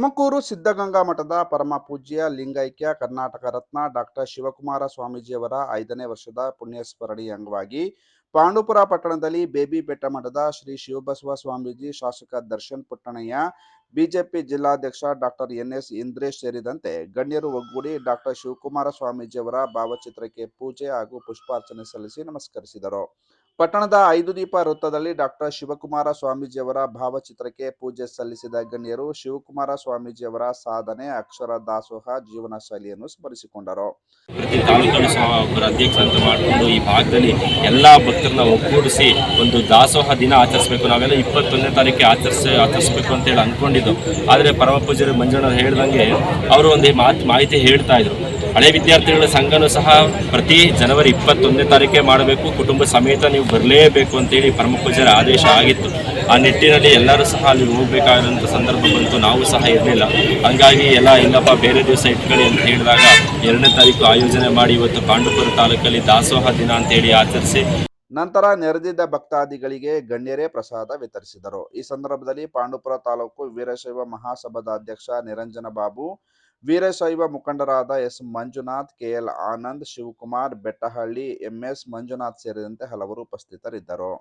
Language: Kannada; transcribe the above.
ತುಮಕೂರು ಸಿದ್ಧಗಂಗಾ ಮಠದ ಪರಮ ಪೂಜ್ಯ, ಲಿಂಗೈಕ್ಯ, ಕರ್ನಾಟಕ ರತ್ನ ಡಾಕ್ಟರ್ ಶಿವಕುಮಾರ ಸ್ವಾಮೀಜಿಯವರ ಐದನೇ ವರ್ಷದ ಪುಣ್ಯಸ್ಮರಣೆ ಅಂಗವಾಗಿ ಪಾಂಡುಪುರ ಪಟ್ಟಣದಲ್ಲಿ ಬೇಬಿ ಬೆಟ್ಟ ಮಠದ ಶ್ರೀ ಶಿವಬಸವ ಸ್ವಾಮೀಜಿ ಶಾಸಕ ದರ್ಶನ್ ಪುಟ್ಟಣಯ್ಯ, ಬಿಜೆಪಿ ಜಿಲ್ಲಾಧ್ಯಕ್ಷ ಡಾಕ್ಟರ್ ಎನ್ ಎಸ್ ಇಂದ್ರೇಶ್ ಸೇರಿದಂತೆ ಗಣ್ಯರು ಒಗ್ಗೂಡಿ ಡಾಕ್ಟರ್ ಶಿವಕುಮಾರ ಸ್ವಾಮೀಜಿಯವರ ಭಾವಚಿತ್ರಕ್ಕೆ ಪೂಜೆ ಹಾಗೂ ಪುಷ್ಪಾರ್ಚನೆ ಸಲ್ಲಿಸಿ ನಮಸ್ಕರಿಸಿದರು. ಪಟ್ಟಣದ ಐದು ದೀಪ ವೃತ್ತದಲ್ಲಿ ಡಾಕ್ಟರ್ ಶಿವಕುಮಾರ ಸ್ವಾಮೀಜಿಯವರ ಭಾವಚಿತ್ರಕ್ಕೆ ಪೂಜೆ ಸಲ್ಲಿಸಿದ ಗಣ್ಯರು ಶಿವಕುಮಾರ ಸ್ವಾಮೀಜಿಯವರ ಸಾಧನೆ, ಅಕ್ಷರ ದಾಸೋಹ, ಜೀವನ ಶೈಲಿಯನ್ನು ಸ್ಮರಿಸಿಕೊಂಡರು. ತಾಲೂಕನ್ನು ಸಹ ಒಬ್ಬರ ಮಾಡಿಕೊಂಡು ಈ ಭಾಗದಲ್ಲಿ ಎಲ್ಲ ಭಕ್ತರನ್ನ ಒಗ್ಗೂಡಿಸಿ ಒಂದು ದಾಸೋಹ ದಿನ ಆಚರಿಸಬೇಕು. ನಾವೆಲ್ಲ ಇಪ್ಪತ್ತೊಂದನೇ ತಾರೀಕಿಗೆ ಆಚರಿಸ, ಆಚರಿಸಬೇಕು ಅಂತೇಳಿ ಅಂದ್ಕೊಂಡಿದ್ದು. ಆದರೆ ಪರಮ ಪೂಜೆ ಮಂಜಣ್ಣ ಹೇಳ್ದಂಗೆ ಅವರು ಒಂದು ಮಾತು, ಮಾಹಿತಿ ಹೇಳ್ತಾ ಇದ್ರು. ಹಳೆ ವಿದ್ಯಾರ್ಥಿಗಳ ಸಂಘನೂ ಸಹ ಪ್ರತಿ ಜನವರಿ ಇಪ್ಪತ್ತೊಂದನೇ ತಾರೀಕೆ ಮಾಡಬೇಕು. ಕುಟುಂಬ ಸಮೇತ ನೀವು ಬರಲೇಬೇಕು ಅಂತೇಳಿ ಪರಮ ಪೂಜ್ಯರ ಆದೇಶ ಆಗಿತ್ತು. ಆ ನಿಟ್ಟಿನಲ್ಲಿ ಎಲ್ಲರೂ ಸಹ ಅಲ್ಲಿ ಹೋಗಬೇಕಾದಂಥ ಸಂದರ್ಭ ಬಂತು. ನಾವು ಸಹ ಇರಲಿಲ್ಲ. ಹಂಗಾಗಿ ಎಲ್ಲ ಇಲ್ಲಪ್ಪ, ಬೇರೆ ದಿವಸ ಇಟ್ಕೊಳ್ಳಿ ಅಂತ ಹೇಳಿದಾಗ ಎರಡನೇ ತಾರೀಕು ಆಯೋಜನೆ ಮಾಡಿ ಇವತ್ತು ಪಾಂಡುಪುರ ತಾಲೂಕಲ್ಲಿ ದಾಸೋಹ ದಿನ ಅಂತೇಳಿ ಆಚರಿಸಿ ನಂತರ ನೆರೆದಿದ್ದ ಭಕ್ತಾದಿಗಳಿಗೆ ಗಣ್ಯರೇ ಪ್ರಸಾದ ವಿತರಿಸಿದರು. ಈ ಸಂದರ್ಭದಲ್ಲಿ ಪಾಂಡುಪುರ ತಾಲೂಕು ವೀರಶೈವ ಮಹಾಸಭಾದ ಅಧ್ಯಕ್ಷ ನಿರಂಜನ ಬಾಬು ವೀರಶೈವ ಮುಖಂಡರಾದ S Manjunath KL Anand Shivakumar Bettahalli MS Manjunath ಸೇರಿದಂತೆ ಹಲವರು ಉಪಸ್ಥಿತರಿದ್ದರು.